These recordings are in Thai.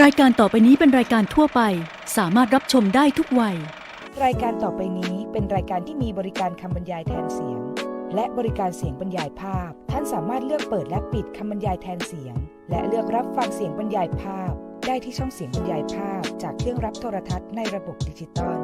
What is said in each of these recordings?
รายการต่อไปนี้เป็นรายการทั่วไป สามารถรับชมได้ทุกวัย รายการต่อไปนี้เป็นรายการที่มีบริการคำบรรยายแทนเสียง และบริการเสียงบรรยายภาพ ท่านสามารถเลือกเปิดและปิดคำบรรยายแทนเสียง และเลือกรับฟังเสียงบรรยายภาพ ได้ที่ช่องเสียงบรรยายภาพ จากเครื่องรับโทรทัศน์ในระบบดิจิตอล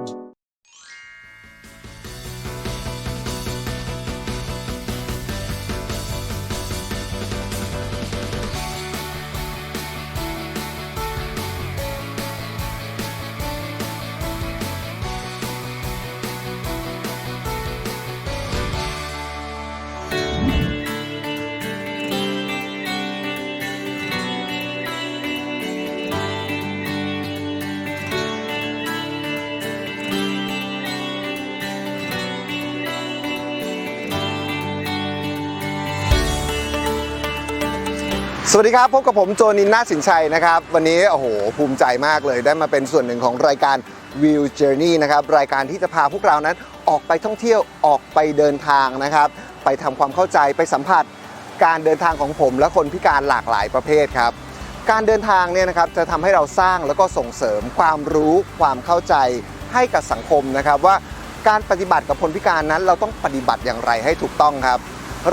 สวัสดีครับ พบกับผมโจนินนาสินชัยนะครับ วันนี้โอ้โหภูมิใจมากเลยได้มาเป็นส่วนหนึ่งของรายการ View Journey นะครับ รายการที่จะพาพวกเรานั้นออกไปท่องเที่ยวออกไปเดินทางนะครับ ไปทำความเข้าใจไปสัมผัสการเดินทางของผมและคนพิการหลากหลายประเภทครับ การเดินทางเนี่ยนะครับจะทำให้เราสร้างแล้วก็ส่งเสริมความรู้ความเข้าใจให้กับสังคมนะครับว่าการปฏิบัติกับคนพิการนั้น เราต้องปฏิบัติอย่างไรให้ถูกต้องครับ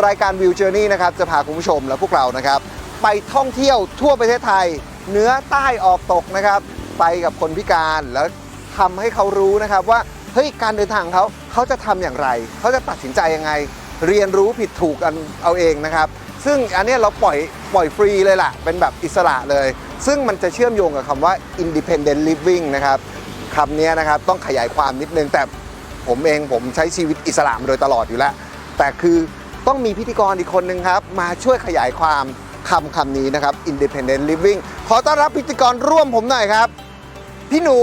รายการ View Journey นะครับจะพาคุณผู้ชมและพวกเรานะครับ ไปท่องเที่ยวทั่วประเทศไทยเหนือใต้ออกตกนะครับ ไปกับคนพิการแล้วทำให้เขารู้นะครับว่าเฮ้ยการเดินทางเขาเขาจะทำอย่างไร เขาจะตัดสินใจยังไง เรียนรู้ผิดถูกกันเอาเองนะครับ ซึ่งอันนี้เราปล่อยปล่อยฟรีเลยล่ะ เป็นแบบอิสระเลย ซึ่งมันจะเชื่อมโยงกับคำว่า independent living นะครับคำนี้นะครับต้องขยายความนิดนึง แต่ผมเองผมใช้ชีวิตอิสระมาโดยตลอดอยู่แล้ว แต่คือต้องมีพิธีกรอีกคนนึงครับ มาช่วยขยายความ คำคำนี้นะครับ independent living ขอต้อนรับพิธีกรร่วมผมหน่อยครับ พี่หนู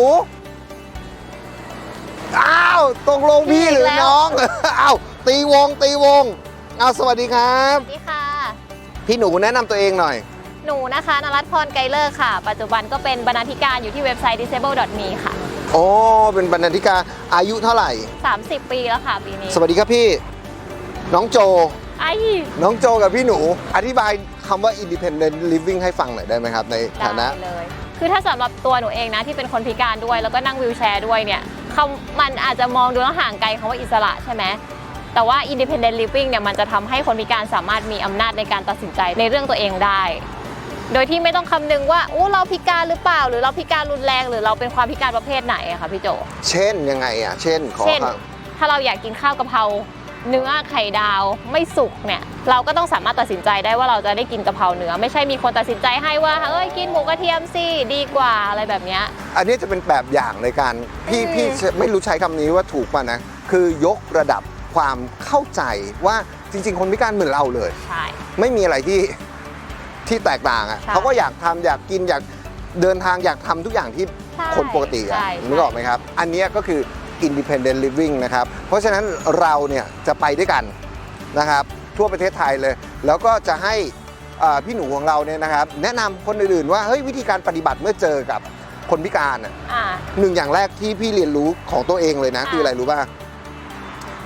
อ้าวตรงลงพี่หรือน้อง อ้าวตีวงตีวงอ้าวสวัสดีครับ สวัสดีค่ะ พี่หนูแนะนำตัวเองหน่อย หนูนะคะนรัตน์พรไกรเลิกษ์ค่ะ ปัจจุบันก็เป็นบรรณาธิการอยู่ที่เว็บไซต์ disable.me ค่ะ โอ้เป็นบรรณาธิการอายุเท่าไหร่ 30 ปีแล้วค่ะปีนี้ สวัสดีครับพี่ น้องโจ ไอ้ น้องโจกับพี่หนู อธิบายคำว่า independent living ให้ฟังหน่อยได้ไหมครับ ในฐานะ ได้เลย คือถ้าสำหรับตัวหนูเองนะที่เป็นคนพิการด้วย แล้วก็นั่งวิวแชร์ด้วยเนี่ยคำมันอาจจะมองดูแล้วห่างไกลคำว่าอิสระใช่ไหม แต่ว่า independent living เนี่ยมันจะทำให้คนพิการสามารถมีอำนาจในการตัดสินใจในเรื่องตัวเองได้ โดยที่ไม่ต้องคำนึงว่าอู้เราพิการหรือเปล่า หรือเราพิการรุนแรง หรือเราเป็นความพิการประเภทไหนอะคะพี่โจ เช่นยังไงอะ เช่นขอเช่น ครับ ถ้าเราอยากกินข้าวกะเพราเนื้อไข่ดาวไม่สุกเนี่ย เราก็ต้องสามารถตัดสินใจได้ว่าเราจะได้กินกะเพราเนื้อ ไม่ใช่มีคนตัดสินใจให้ว่าเอ้ยกินหมูกระเทียมสิดีกว่าอะไรแบบเนี้ย อันนี้จะเป็นแบบอย่างในการพี่อืมพี่ไม่รู้ใช้คำนี้ว่าถูกป่ะนะ คือยกระดับความเข้าใจว่าจริง ๆ คนพิการเหมือนเราเลย ใช่ ไม่มีอะไรที่ที่แตกต่างอะใช่ เขาก็อยากทำอยากกินอยากเดินทางอยากทำทุกอย่างที่ ใช่คนปกติอะใช่นึกออกไหมครับ อันเนี้ยก็คือ independent living นะครับ เพราะฉะนั้นเราเนี่ยจะไปด้วยกันนะครับ ทั่วประเทศไทยเลย แล้วก็จะให้อ่าพี่หนูของเราเนี่ยนะครับ แนะนำคนอื่นๆว่าเฮ้ยวิธีการปฏิบัติเมื่อเจอกับคนพิการอะอ่าหนึ่งอย่างแรกที่พี่เรียนรู้ของตัวเองเลยนะอ่าคืออะไรรู้ป่ะ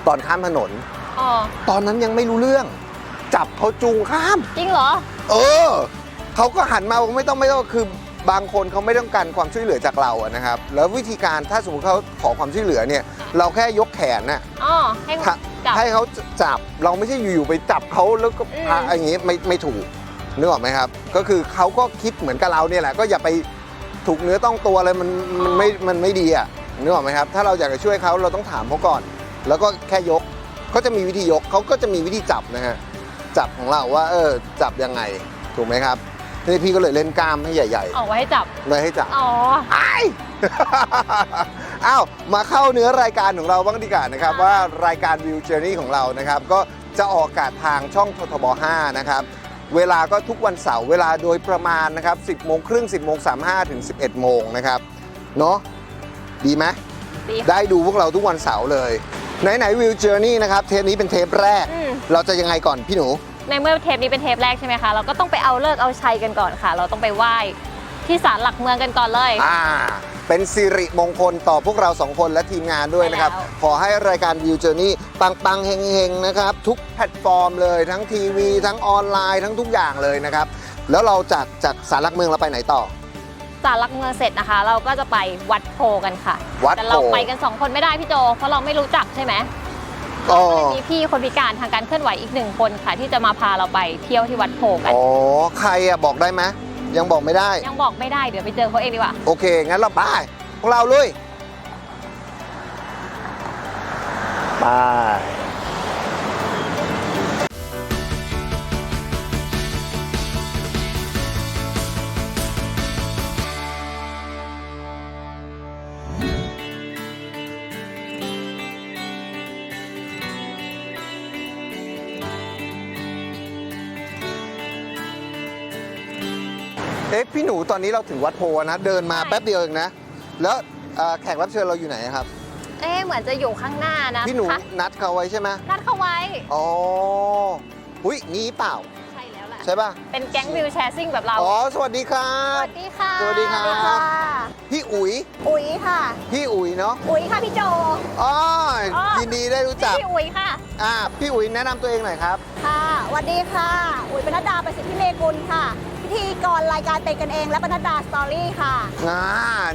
ตอนข้ามถนนอ๋อตอนนั้นยังไม่รู้เรื่อง จับเขาจูงข้าม จริงเหรอ เออเขาก็หันมาบอกไม่ต้องไม่ต้องคือบางคนเขาไม่ต้องการความช่วยเหลือจากเราอะนะครับ แล้ววิธีการถ้าสมมติเขาขอความช่วยเหลือเนี่ย เราแค่ยกแขนน่ะอ๋อให้ถ้า จับ ให้เขาจับเราไม่ใช่อยู่ๆไปจับเขาแล้วก็อืมพาอย่างงี้ไม่ไม่ถูกนึกออกไหมครับ ก็คือเขาก็คิดเหมือนกับเราเนี่ยแหละก็อย่าไปถูกเนื้อต้องตัวอะไรมันมันไม่มันไม่ดีอะนึกออกไหมครับ ถ้าเราอยากจะช่วยเขาเราต้องถามเขาก่อน แล้วก็แค่ยกเขาจะมีวิธียกเขาก็จะมีวิธีจับนะฮะจับของเราว่าเออจับยังไงถูกไหมครับนี่พี่ก็เลยเล่นกล้ามให้ใหญ่ออกไว้ให้จับ ๆเลยให้จับ อ๋อ ไอ้ อ้าวมาเข้าเนื้อรายการของเราบ้างดีกว่านะครับค่ะว่ารายการวิวเจอร์นี่ของเรานะครับก็จะออกอากาศทางช่องททบ 5 นะครับเวลาก็ทุกวันเสาร์เวลาโดยประมาณนะครับ 10โมงครึ่ง 10โมง35 ถึง 11 โมงนะครับเนาะดีไหมดีค่ะ ได้ดูพวกเราทุกวันเสาร์เลยไหนๆวิวเจอร์นี่นะครับ เทปนี้เป็นเทปแรก อืม เราจะยังไงก่อนพี่หนู ในเมื่อเทปนี้เป็นเทปแรกใช่ไหมคะ เราก็ต้องไปเอาเลิกษ์เอาชัยกันก่อนค่ะ เราต้องไปไหว้ที่ศาลหลักเมืองกันก่อนเลย อ่า เป็นสิริมงคลต่อพวกเราสองคนและทีมงานด้วยนะครับ ใช่แล้ว ขอให้รายการวิวเจอร์นี่ปังๆเฮงๆนะครับ ทุกแพลตฟอร์มเลยทั้งทีวี ทั้งออนไลน์ทั้งทุกอย่างเลยนะครับ แล้วเราจากจากสารหลักเมืองเราไปไหนต่อศศาลหลักเมืองเสร็จนะคะ เราก็จะไปวัดโพกันค่ะวัดแต่เราโพไปกันสองคนไม่ได้พี่โจเพราะเราไม่รู้จักใช่ไหมอ๋อก็เลยมีพี่คนพิการทางการเคลื่อนไหวอีกหนึ่งคนค่ะ ที่จะมาพาเราไปเที่ยวที่วัดโพกัน อ๋อใครอะบอกได้ไหม ยังบอกไม่ได้ ยังบอกไม่ได้เดี๋ยวไปเจอเขาเองดีกว่า โอเค งั้นเราไปพวกเราลุยไป เอ๊ะพี่หนูตอนนี้เราถึงวัดโพนะเดินมาใช่แป๊บเดียวเองนะ แล้วเอ่อแขกรับเชิญเราอยู่ไหนครับ เอ๊ะเหมือนจะอยู่ข้างหน้านะพี่หนูคะนัดเขาไว้ใช่ไหมนัดเขาไว้ อ๋ออุ้ยงี้เปล่าใช่แล้วแหละ ใช่ป่ะเป็นแก๊งวิวแชร์ซิ่งแบบเรา อ๋อสวัสดีครัสบ วัสดีค่ะสวัสดีครับ พี่อุ๋ยอุ๋ยค่ะ พี่อุ๋ยเนาะอุ๋ยค่ะพี่โจ อ๋ออ๋อยินดีได้รู้จักพี่อุ๋ยค่ะ อ่าพี่อุ๋ยแนะนำตัวเองหน่อยครับ ค่ะสวัสดีค่ะ อุ๋ยปนัดดาประสิทธิเมกุลค่ะ พิธีกรรายการเป็นกันเอง และปนัดดาสตอรี่ค่ะ อ่า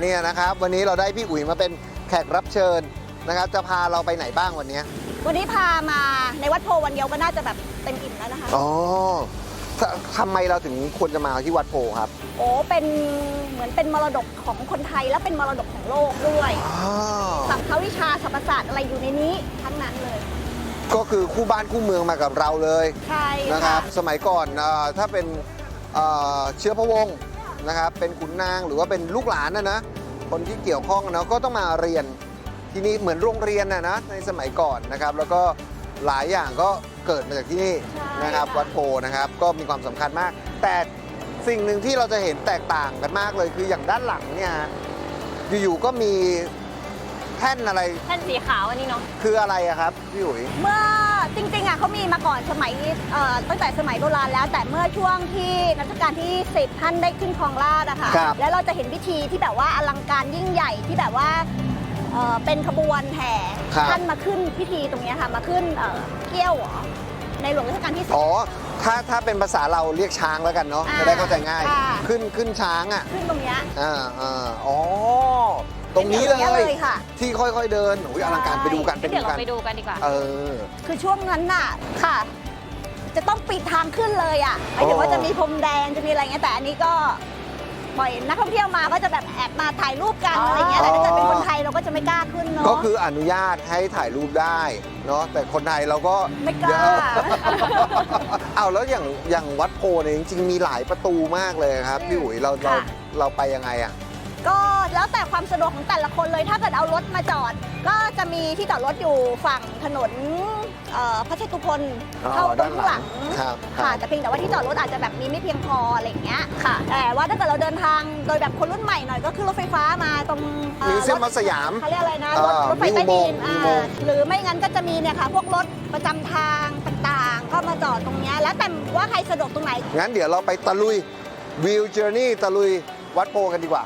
เนี่ยนะครับ วันนี้เราได้พี่อุ๋ยมาเป็นแขกรับเชิญนะครับ จะพาเราไปไหนบ้างวันเนี้ยวันนี้พามาในวัดโพวันเดียวก็น่าจะแบบเต็มอิ่มแล้วนะคะ อ๋อททำไมเราถึงควรจะมาที่วัดโพครับโอ้เป็นเหมือนเป็นมรดกของคนไทยและเป็นมรดกของโลกด้วย อ๋อสัมภวิชาสรรพศาสตร์อะไรอยู่ในนี้ทั้งนั้นเลย ก็คือคู่บ้านคู่เมืองมากับเราเลย ใช่นะคค่ะรับ สมัยก่อนเอ่อถ้าเป็น เอ่อเชื้อพระวงศ์นะครับเป็นขุนนางหรือว่าเป็นลูกหลานนะนะคนที่เกี่ยวข้องนะก็ต้องมาเรียนที่นี่เหมือนโรงเรียนนะนะในสมัยก่อนนะครับ แล้วก็หลายอย่างก็เกิดมาจากที่นี่ใช่นะครับค่ะวัดโพนะครับก็มีความสำคัญมาก แต่สิ่งหนึ่งที่เราจะเห็นแตกต่างกันมากเลยคืออย่างด้านหลังเนี่ยฮะอยู่ๆก็มีแท่นอะไรแท่นสีขาวอันนี้เนาะคืออะไรอะครับพี่อุ๋ยเมื่อ จริงๆอะเขามีมาก่อนสมัยเอ่อตั้งแต่สมัยโบราณแล้ว แต่เมื่อช่วงที่รัชกาลที่สิบท่านได้ขึ้นครองราชย์อะค่ะครับแล้วเราจะเห็นพิธีที่แบบว่าอลังการยิ่งใหญ่ที่แบบว่าเอ่อเป็นขบวนแห่ครับ ท่านมาขึ้นพิธีตรงเนี้ยค่ะมาขึ้นเอ่อเกี้ยวเหรอในหลวงรัชกาลที่สิบ อ๋อ ถ้าถ้าเป็นภาษาเราเรียกช้างแล้วกันเนาะ อ่าจะได้เข้าใจง่าย ค่ะ ขึ้นขึ้นช้างอะ ขึ้นตรงเนี้ย อ่าอ่าอ๋อ ตรงนี้เลตรงเนี้ยเลยยค่ะ ที่ค่อยๆเดินโอ้ยอลังการใช่ไปดูกันไปเดี๋ดูยวกัเราน ไปดูกันดีกว่า เออ คือช่วงนั้นน่ะค่ะ จะต้องปิดทางขึ้นเลยอะหมายถึงว่าอ๋อจะมีพรมแดงจะมีอะไรเงี้ยแต่อันนี้ก็ปล่อยนักท่องเที่ยวมาก็จะแบบแอบมาถ่ายรูปกันอะไรเงี้ยแต่ถ้าเกิดเป็นคนไทยเราก็จะไม่กล้าขึ้นเนาะ ก็คืออนุญาตให้ถ่ายรูปได้เนาะแต่คนไทยเราก็ไม่กล้าเอาแล้วอย่างอย่างวัดโพเนี่ยจริงๆมีหลายประตูมากเลยครับพี่อุ๋ยเราเราค่ะ เราไปยังไงอะ ก็แล้วแต่ความสะดวกของแต่ละคนเลย ถ้าเกิดเอารถมาจอด ก็จะมีที่จอดรถอยู่ฝั่งถนนเอ่อพระเชตุพนอ๋อเข้าตรงข้างหลังครับคค่ะรับ แต่เพียงแต่ว่าที่จอดรถอาจจะแบบมีไม่เพียงพออะไรอย่างเงี้ยค่ะ แต่ว่าถ้าเกิดเราเดินทางโดยแบบคนรุ่นใหม่หน่อย ก็ขึ้นรถไฟฟ้ามาตรงอ่อมีเส้นรถมัสยาม เขาเรียกอะไรนะอ่ารถรถไฟมีอุใต้โมดิงนค์อ่าอุโมงค์หรือไม่งั้นก็จะมีเนี่ยค่ะ พวกรถประจำทางต่างๆ ก็มาจอดตรงเนี้ยแล้วแต่ว่าใครสะดวกตรงไหน งั้นเดี๋ยวเราไปตะลุยวิวเจอร์นี่ตะลุยวัดโพกันดีกว่า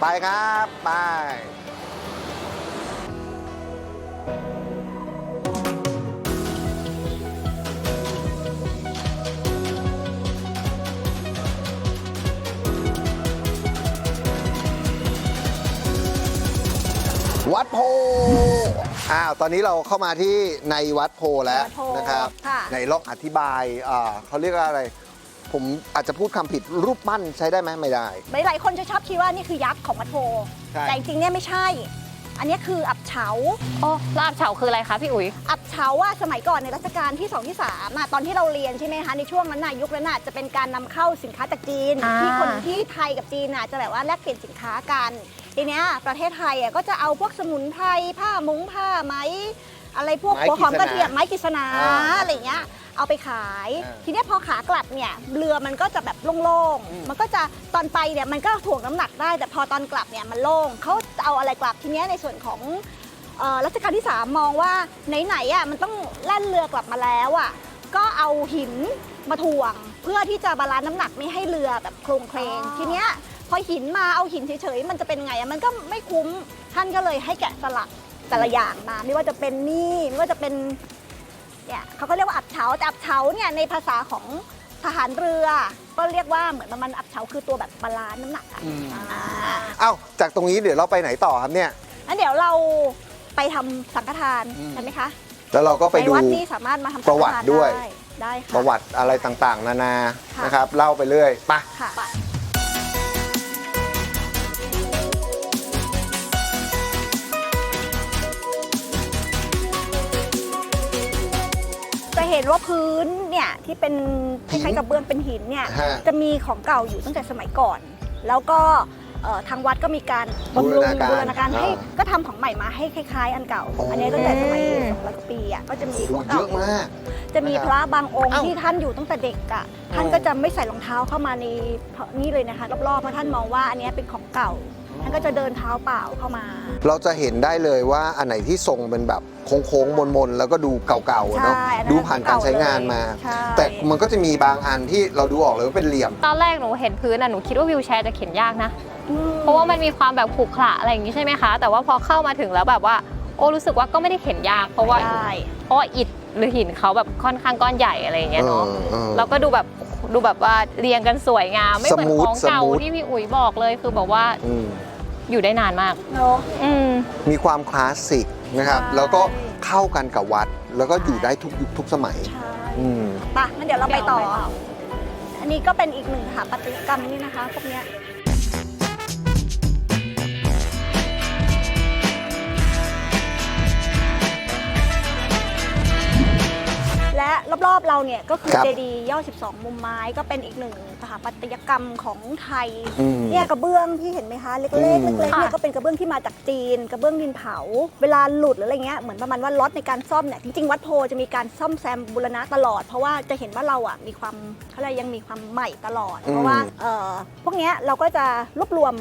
ไปครับ ไปวัดโพ อ้าว ตอนนี้เราเข้ามาที่ในวัดโพแล้ววัดโพนะครับ ค่ะ ในลองอธิบายอ่าเขาเรียกว่าอะไร ผมอาจจะพูดคำผิดรูปปั้นใช้ได้ไหมไม่ได้ หลาย ๆ คนจะชอบคิดว่านี่คือยักษ์ของวัดโพใช่ แต่จริงๆเนี่ยไม่ใช่ อันนี้คืออับเฉา โอ้ลาบเฉาคืออะไรคะพี่อุ๋ย อับเฉาว่าสมัยก่อนในรัชกาลที่ 2 ที่3อะตอนที่เราเรียนใช่ไหมคะ ในช่วงนั้นน่ะยุคนั้นน่ะจะเป็นการนำเข้าสินค้าจากจีน อ่า ที่คนที่ไทยกับจีนน่ะจะแบบว่าแลกเปลี่ยนสินค้ากัน ทีเนี้ยประเทศไทยอะก็จะเอาพวกสมุนไพรผ้ามุ้งผ้าไหม อะไรพวกไม้หัวหอมกฤษณากระเทียมไม้กฤษณาอ่าอะไรเงี้ยเอาไปขาย อ่าทีเนี้ยพอขากลับเนี่ยเรือมันก็จะแบบโล่งอืม ๆมันก็จะตอนไปเนี่ยมันก็ถ่วงน้ำหนักได้ แต่พอตอนกลับเนี่ยมันโล่งเขาจะเอาอะไรกลับทีเนี้ยในส่วนของเอ่อรัชกาลที่3มองว่าไหนๆอะมันต้องแล่นเรือกลับมาแล้วอะก็เอาหินมาถ่วง เพื่อที่จะบาลานซ์น้ำหนักไม่ให้เรือแบบโครงเคลงทีเนี้ยพอหินมาเอาหินเฉยๆมันจะเป็นไงอะมันก็ไม่คุ้มท่านก็เลยให้แกะสลัก แต่ละอย่างมา ไม่ว่าจะเป็นนี่ไม่ว่าจะเป็นเนี่ยเขาก็เรียกว่าอับเฉาแต่อับเฉาเนี่ยในภาษาของทหารเรือ ก็เรียกว่าเหมือนมันอับเฉาคือตัวแบบบาลานซ์น้ำหนักอะอืมอ่าเอ้าจากตรงนี้เดี๋ยวเราไปไหนต่อครับเนี่ย งั้นเดี๋ยวเราไปทำสังฆทานอืม กันไหมคะแล้วเราก็ไปในดูวัดนี่สามารถมาทำสังฆประวัติทานด้วย ได้ได้ค่ะ ประวัติอะไรต่างๆ นานา ค่ะนะครับ เล่าไปเรื่อยไปะค่ะ เห็นว่าพื้นเนี่ยที่เป็นคล้ายๆกับเบื้องเป็นหินเนี่ยฮะ จะมีของเก่าอยู่ตั้งแต่สมัยก่อน แล้วก็เอ่อทางวัดก็มีการบำรุงบูรณาการบูรณาการให้อ่าก็ทำของใหม่มาให้คล้ายๆ อันเก่าอ๋ออัอันนี้ตั้งแต่สมัยสองร้อยกว่าปีอะก็จะมีโอ้ของเยเก่า อะมาก จะมีพระบางองค์เอ้าที่ท่านอยู่ตั้งแต่เด็กอะอ๋อท่านก็จะไม่ใส่รองเท้าเข้ามาในนี่เลยนะคะรอบๆเพราะท่านมองว่าอันเนี้ยเป็นของเก่า ท่านก็จะเดินเท้าเปล่าเข้ามา เราจะเห็นได้เลยว่าอันไหนที่ทรงเป็นแบบโค้งๆมนๆแล้วก็ดูเก่าๆอะเนาะใช่อันนั้นดูผ่านการใช้งานมา ใช่ แต่มันก็จะมีบางอันที่เราดูออกเลยว่าเป็นเหลี่ยม ตอนแรกหนูเห็นพื้นอะหนูคิดว่าวิวแชร์จะเข็นยากนะ อืมเพราะว่ามันมีความแบบขรุขระอะไรอย่างนี้ใช่ไหมคะ แต่ว่าพอเข้ามาถึงแล้วแบบว่า โอ้รู้สึกว่าก็ไม่ได้เข็นยาก เพราะว่าได้ เพราะว่าอิฐหรือหินเขาแบบค่อนข้างก้อนใหญ่อะไรอย่างเงี้ยเนาะเออเออแล้วก็ดูแบบดูแบบว่าเรียงกันสวยงามไม่เหมือนสมูทของเก่าสมูท ที่พี่อุ๋ยบอกเลยคือแบบว่า อืม อยู่ได้นานมาก เนาะ อืม มีความคลาสสิกนะครับ ใช่ แล้วก็เข้ากันกับวัด แล้วก็อยู่ได้ทุกยุคทุกสมัย ใช่อืมไปะงั้นเดี๋ยวเราไปต่อเดี๋ยวเราไปต่อ อันนี้ก็เป็นอีกหนึ่งสถาปัตยกรรมนี่นะคะพวกเนี้ยและรอบๆเราเนี่ยก็คือครับ เจดีย์ยอด12 มุมไม้ก็เป็นอีกหนึ่งส ถาปัตยกรรมของไทยอืม เนี่ยกระเบื้องที่เห็นไหมคะเล็กอืมๆเล็กๆเนี่ยค่ะ ก็เป็นกระเบื้องที่มาจากจีน กระเบื้องดินเผา เวลาหลุดหรืออะไรเงี้ยเหมือนประมาณว่าล็อตในการซ่อมเนี่ยจริงๆวัดโพจะมีการซ่อมแซมบูรณะตลอด เพราะว่าจะเห็นว่าเราอะมีความเขาเรียกยังมีความใหม่ตลอด เพราะว่าเอ่อพวกเนี้ยเราก็จะรวบรวม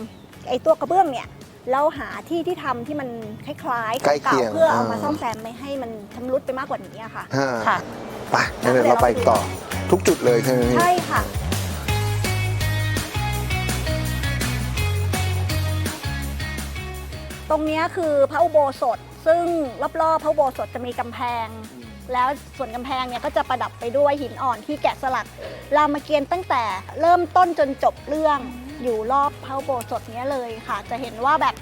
ไอ้ตัวกระเบื้องเนี่ยแล้วหาที่ที่ทำที่มันคล้ายๆใกล้เคีเก่ายงๆเพื่อเอามาอ่า ซ่อมแซมไม่ให้มันชำรุดไปมากกว่านี้อะค่ะฮะค่ะ ไปงั้นเดี๋ยวเราไปต่อทุกจุดเลยใช่ไหมพี่ ใช่ค่ะ ตรงเนี้ยคือพระอุโบสถ ซึ่งรอบๆพระอุโบสถจะมีกำแพง แล้วส่วนกำแพงเนี่ยก็จะประดับไปด้วยหินอ่อนที่แกะสลักรามเกียรติ์ตั้งแต่เริ่มต้นจนจบเรื่องอยู่รอบพระอุโบสถเนี้ยเลยค่ะ จะเห็นว่าแบบ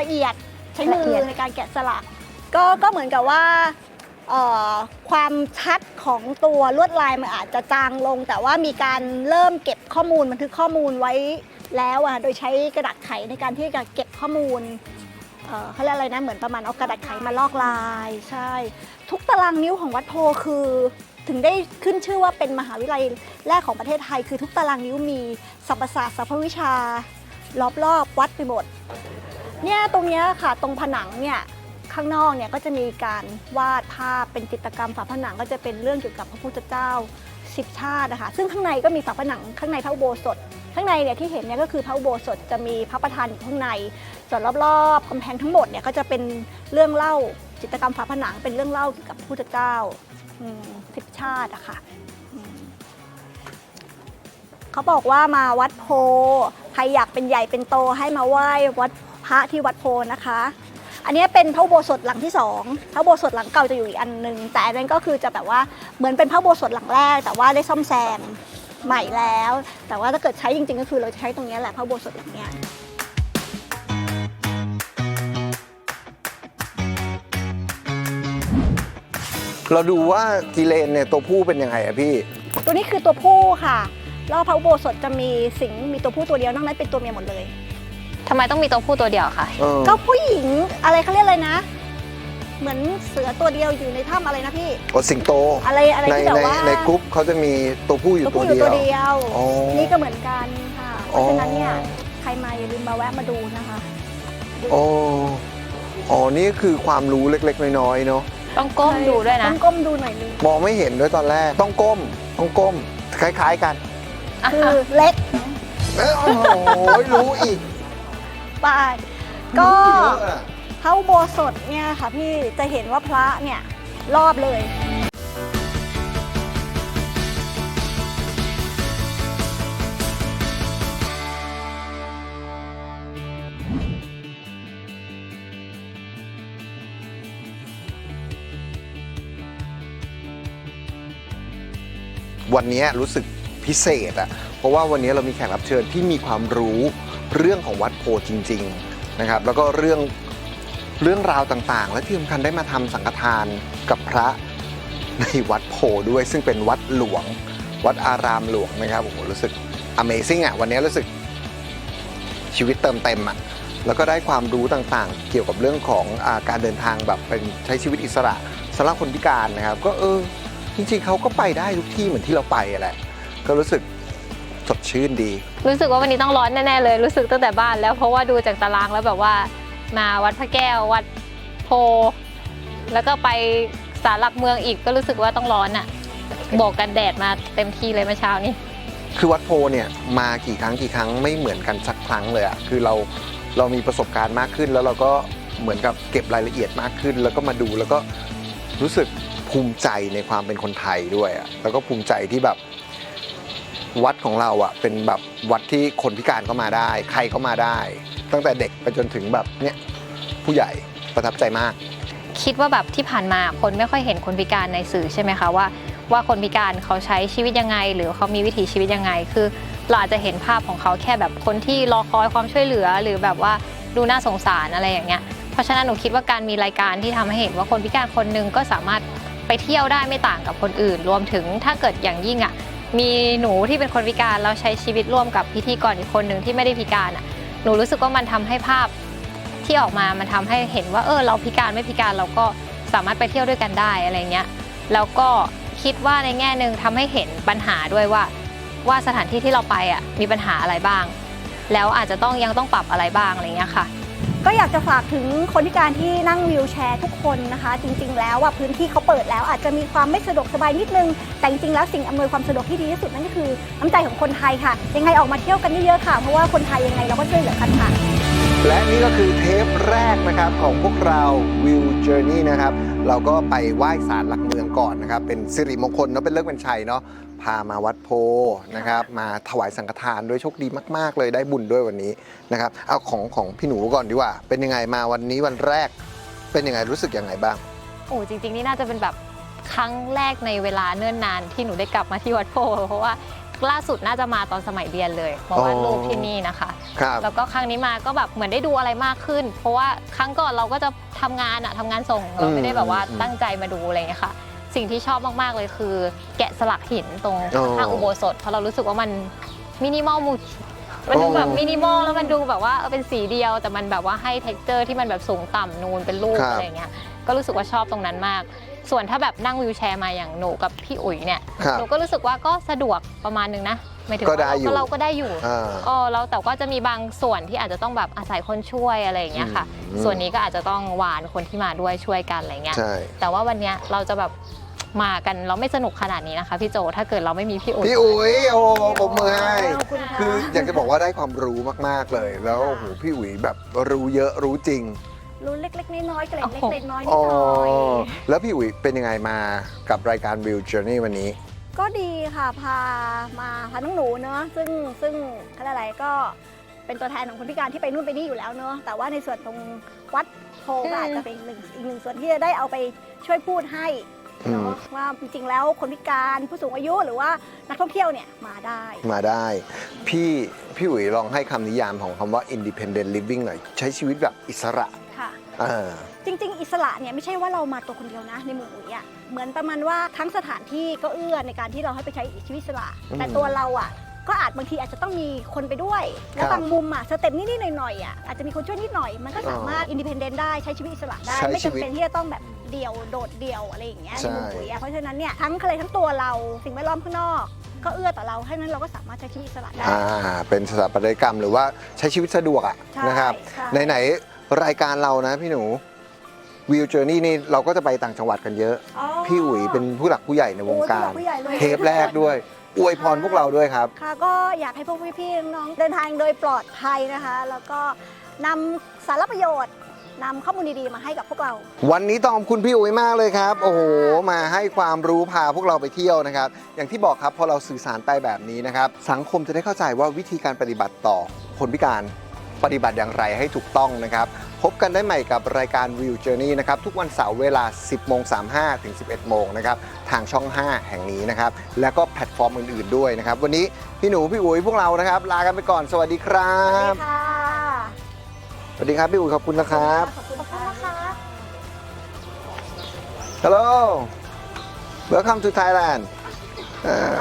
ละเอียดใช้มืละเอียอดในการแกะสลัก ก็ก็เหมือนกับว่าเอ่อความชัดของตัวลวดลายมันอาจจะจางลง แต่ว่ามีการเริ่มเก็บข้อมูลบันทึกข้อมูลไว้ แล้วอะโดยใช้กระดาษไขในการที่จะเก็บข้อมูลเอ่อเขาเรียกอะไรนะเหมือนประมาณเอากระดาษไขมาลอกลายใช่ ทุกตารางนิ้วของวัดโพคือถึงได้ขึ้นชื่อว่าเป็นมหาวิทยาลัยแรกของประเทศไทย คือทุกตารางนิ้วมีสรรพศาสตร์สรรพวิชา รอบๆวัดไปหมดเนี่ยตรงเนี้ยค่ะตรงผนังเนี่ยข้างนอกเนี่ยก็จะมีการวาดภาพเป็นจิตรกรรมฝาผนังก็จะเป็นเรื่องเกี่ยวกับพระพุทธเจ้าสิบชาตินะคะซึ่งข้างในก็มีฝาผนังข้างในพระอุโบสถ ข้างในเนี่ยที่เห็นเนี่ยก็คือพระอุโบสถจะมีพระประธานอยู่ข้างใน ส่วนรอบๆกำแพงทั้งหมดเนี่ยก็จะเป็นเรื่องเล่าจิตรกรรมฝาผนังเป็นเรื่องเล่าเกี่ยวกับพระพุทธเจ้าสิบชาติอะค่ะเขาบอกว่ามาวัดโพใครอยากเป็นใหญ่เป็นโตให้มาไหว้วัดพระที่วัดโพนะคะ อันนี้เป็นพระอุโบสถหลังที่สองพระอุโบสถหลังเก่าจะอยู่อีกอันหนึ่งแต่อันนั้นก็คือจะแบบว่าเหมือนเป็นพระอุโบสถหลังแรก แต่ว่าได้ซ่อมแซม ใหม่แล้ว แต่ว่าถ้าเกิดใช้จริง ๆ ก็คือเราจะใช้ตรงเนี้ยแหละพระอุโบสถหลังเนี้ยเราดูว่ากิเลนเนี่ยตัวผู้เป็นยังไงอะพี่ ตัวนี้คือตัวผู้ค่ะรอบพระอุโบสถจะมีสิงห์มีตัวผู้ตัวเดียวนอกนั้นเป็นตัวเมียหมดเลย ทำไมต้องมีตัวผู้ตัวเดียวคะ เออ ก็ผู้หญิงอะไรเขาเรียกอะไรนะ เหมือนเสือตัวเดียวอยู่ในถ้ำอะไรนะพี่ กดสิงโตอะไรอะไรในที่แบบในว่าในกรุ๊ปเขาจะมีตัวผู้อยู่ตัวตัวผู้อยู่เดียวตัวเดียว อ๋อนี่ก็เหมือนกันค่ะ เพอ๋อ ราะฉะนั้นเนี่ยใครมาอย่าลืมมาแวะมาดูนะคะโอ้อ๋อนี่คือความรู้เล็กๆ น้อยๆเนาะต้องก้มดูด้วยนะ ต้องก้มดูหน่อยนึงมองไม่เห็นด้วยตอนแรกต้องก้มต้องก้ม คล้ายๆกันคือเล็กเอ้ยโอ้โหรู้อีกไปก็รู้เยอะอะ พระอุโบสถเนี่ยค่ะพี่จะเห็นว่าพระเนี่ยรอบเลยวันนี้รู้สึกพิเศษอะเพราะว่าวันนี้เรามีแขกรับเชิญที่มีความรู้เรื่องของวัดโพจริง ๆ นะครับ แล้วก็เรื่อง เรื่องราวต่างๆ และที่สำคัญได้มาทำสังฆทานกับพระในวัดโพด้วยซึ่งเป็นวัดหลวง วัดอารามหลวงนะครับโอ้โหรู้สึก Amazing อะวันนี้รู้สึกชีวิตเติมเต็มอะแล้วก็ได้ความรู้ต่างๆ เกี่ยวกับเรื่องของอาการเดินทางแบบเป็นใช้ชีวิตอิสระสำหรับคนพิการนะครับ ก็เออจริงๆเขาก็ไปได้ทุกที่เหมือนที่เราไปอะแหละก็รู้สึกสดชื่นดี รู้สึกว่าวันนี้ต้องร้อนแน่ๆเลยรู้สึกตั้งแต่บ้านแล้วเพราะว่าดูจากตารางแล้วแบบว่า มาวัดพระแก้ววัดโพ แล้วก็ไปศาลหลักเมืองอีกก็รู้สึกว่าต้องร้อนอะ่ะโบกกันแดดมาเต็มที่เลยเมื่อเช้านี้ คือวัดโพเนี่ยมากี่ครั้งกี่ครั้งไม่เหมือนกันสักครั้งเลยอะคือเราเรามีประสบการณ์มากขึ้น แล้วเราก็เหมือนกับเก็บรายละเอียดมากขึ้น แล้วก็มาดูแล้วก็รู้สึกภูมิใจในความเป็นคนไทยด้วยอะแล้วก็ภูมิใจที่แบบ วัดของเราอะเป็นแบบวัดที่คนพิการก็มาได้ ใครก็มาได้ ตั้งแต่เด็กไปจนถึงแบบเนี้ยผู้ใหญ่ประทับใจมาก คิดว่าแบบที่ผ่านมาคนไม่ค่อยเห็นคนพิการในสื่อใช่ไหมคะว่า ว่าคนพิการเขาใช้ชีวิตยังไง หรือเขามีวิถีชีวิตยังไง คือเราอาจจะเห็นภาพของเขาแค่แบบคนที่รอคอยความช่วยเหลือ หรือแบบว่าดูน่าสงสารอะไรอย่างเงี้ยเพราะฉะนั้นหนูคิดว่าการมีรายการที่ทำให้เห็นว่าคนพิการคนหนึ่งก็สามารถไปเที่ยวได้ไม่ต่างกับคนอื่น รวมถึงถ้าเกิดอย่างยิ่งอะมีหนูที่เป็นคนพิการแล้วใช้ชีวิตร่วมกับพิธีกรอีกคนหนึ่งที่ไม่ได้พิการอะ หนูรู้สึกว่ามันทำให้ภาพที่ออกมามันทำให้เห็นว่าเออเราพิการไม่พิการเราก็สามารถไปเที่ยวด้วยกันได้อะไรเงี้ยแล้วก็คิดว่าในแง่หนึ่งทำให้เห็นปัญหาด้วยว่า ว่าสถานที่ที่เราไปอะมีปัญหาอะไรบ้าง แล้วอาจจะต้องยังต้องปรับอะไรบ้างอะไรเงี้ยค่ะ ก็อยากจะฝากถึงคนพิการที่นั่งวีลแชร์ทุกคนนะคะ จริง ๆ แล้วว่าพื้นที่เขาเปิดแล้วอาจจะมีความไม่สะดวกสบายนิดนึง แต่จริงๆแล้วสิ่งอำนวยความสะดวกที่ดีที่สุดนั่นก็คือน้ำใจของคนไทยค่ะ ยังไงออกมาเที่ยวกันเยอะๆค่ะ เพราะว่าคนไทยยังไงเราก็ช่วยเหลือกันค่ะ และนี่ก็คือเทปแรกนะครับของพวกเรา View Journey นะครับ เราก็ไปไหว้ศาลหลักเมืองก่อนนะครับ เป็นสิริมงคลเนาะเป็นเลิกเป็นชัยเนาะ พามาวัดโพนะครับมาถวายสังฆทานด้วยโชคดีมาก ๆ เลยได้บุญด้วยวันนี้นะครับเอาของของพี่หนูก่อนดีกว่า เป็นยังไงมาวันนี้วันแรก เป็นยังไงรู้สึกยังไงบ้าง โอ้จริง ๆ นี่น่าจะเป็นแบบครั้งแรกในเวลาเนิ่นนานที่หนูได้กลับมาที่วัดโพธิ์เพราะว่าล่าสุดน่าจะมาตอนสมัยเรียนเลยมาวาดรูปที่นี่นะคะครับแล้วก็ครั้งนี้มาก็แบบเหมือนได้ดูอะไรมากขึ้น เพราะว่าครั้งก่อนเราก็จะทำงานอะทำงานส่งเราไม่ได้แบบว่าอืมตั้งใจมาดูอะไรอย่างเงี้ยค่ะ สิ่งที่ชอบมากๆเลยคือ แกะสลักหินตรงอ๋อข้างอุโบสถ เพราะเรารู้สึกว่ามันมินิมอลมูมันดูแบบอ๋อมินิมอลแล้วมันดูแบบว่าเออเป็นสีเดียว แต่มันแบบว่าให้เท็กเจอร์ที่มันแบบสูงต่ำนูนเป็นรูปครับ อะไรอย่างเงี้ยก็รู้สึกว่าชอบตรงนั้นมาก ส่วนถ้าแบบนั่งวิวแชร์มาอย่างหนูกับพี่อุ๋ยเนี่ยครับ หนูก็รู้สึกว่าก็สะดวกประมาณนึงนะหมายถึงก็ว่าได้อยู่ เราก็ได้อยู่ อ่าอ๋อแล้วแต่ก็จะมีบางส่วนที่อาจจะต้องแบบอาศัยคนช่วยอะไรอย่างเงี้ยค่ะ อืม ส่วนนี้ก็อาจจะต้องหวานคนที่มาด้วยช่วยกันอะไรเงี้ย ใช่ แต่ว่าวันเนี้ยเราจะแบบ มากันเราไม่สนุกขนาดนี้นะคะพี่โจถ้าเกิดเราไม่มีพี่อุ๋ยพี่อุ๋ยโอ้ผมมือให้ขอบคุณค่ะคืออยากจะบอกว่าได้ความรู้มากๆเลย แล้วโอ้โหพี่อุ๋ยแบบรู้เยอะรู้จริง รู้เล็กๆน้อยๆเกล็ดโอ้โหเล็กๆน้อยๆนิอ๋ดอหน่อยแล้วพี่อุ๋ยเป็นยังไงมากับรายการ View Journey วันนี้ ก็ดีค่ะพามาพาน้องหนูเนอะซึ่งซึ่งเขาเรียกอะไรก็เป็นตัวแทนของคนพิการที่ไปนู่นไปนี่อยู่แล้วเนอะแต่ว่าในส่วนตรงวัดโพก็อาจจะเป็นอีกหนึ่งอีกหนึ่งส่วนที่จะได้เอาไปช่วยพูดให้ เนอืมอะว่าจริงๆแล้วคนพิการผู้สูงอายุหรือว่านักท่องเที่ยวเนี่ยมาได้ มาได้ พี่พี่อุ๋ยลองให้คำนิยามของคำว่า independent living หน่อย ใช้ชีวิตแบบอิสระค่ะเออจริง ๆ อิสระเนี่ยไม่ใช่ว่าเรามาตัวคนเดียวนะในหมู่อุ๋ยอะเหมือนประมาณว่าทั้งสถานที่ก็เอื้อในการที่เราให้ไปใช้ชีวิตอิสระอืมแต่ตัวเราอะ ก็อาจบางทีอาจจะต้องมีคนไปด้วย แล้วครับบางมุมอะสเต็ปนิดๆหน่อยๆอะอาจจะมีคนช่วยนิดหน่อย มันก็สามารถอินดิเพนเดนต์ได้ใช้ชีวิตอิสระได้ ใช้ไม่ชีวิจำต เป็นที่จะต้องแบบเดี่ยวโดดเดี่ยวอะไรอย่างเงี้ยใช่ ในหมู่อุ๋ยอะเพราะฉะนั้นเนี่ยทั้งอะไรทั้งตัวเราสิ่งแวดล้อมข้างนอก ก็เอื้อต่อเราให้นั้นเราก็สามารถใช้ชีวิตอิสระได้ อ่าเป็นสถาปัตยกรรมหรือว่าใช้ชีวิตสะดวกอะใช่นะครับใช่ ไหนๆรายการเรานะพี่หนู View Journey นี่เราก็จะไปต่างจังหวัดกันเยอะอ๋อพี่อุ๋ยเป็นผู้หลักผู้ใหญ่ในวงการ โอ้ยผู้หลักผู้ใหญ่เลย เทปแรกด้วย อวยพรพวกเราด้วยครับ ค่ะก็อยากให้พวกพี่ๆน้องๆเดินทางโดยปลอดภัยนะคะ แล้วก็นำสารประโยชน์นำข้อมูลดีๆมาให้กับพวกเรา วันนี้ต้องขอบคุณพี่อุ๋ยมากเลยครับ โอ้โห มาให้ความรู้พาพวกเราไปเที่ยวนะครับ อย่างที่บอกครับพอเราสื่อสารไปแบบนี้นะครับ สังคมจะได้เข้าใจว่าวิธีการปฏิบัติต่อคนพิการปฏิบัติอย่างไรให้ถูกต้องนะครับ พพบกันได้ใหม่กับรายการ View Journey นะครับทุกวันเสาร์เวลา 10โมง35ถึง 11โมงนะครับทางช่อง 5 แห่งนี้นะครับแล้วก็แพลตฟอร์มอื่นๆด้วยนะครับวันนี้พี่หนูพี่อุ๋ยพวกเรานะครับ ลากันไปก่อนสวัสดีครับค่ะสวัสดีครับพี่อุ๋ยขอบคุณนะครับขอบคุณนะคะ Hello Welcome to Thailand uh,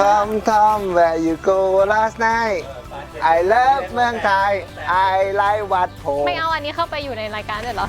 Tom Tom where you go last night I love เมืองไทย I like วัดโพ ไม่เอาอันนี้เข้าไปอยู่ในรายการด้วยเหรอ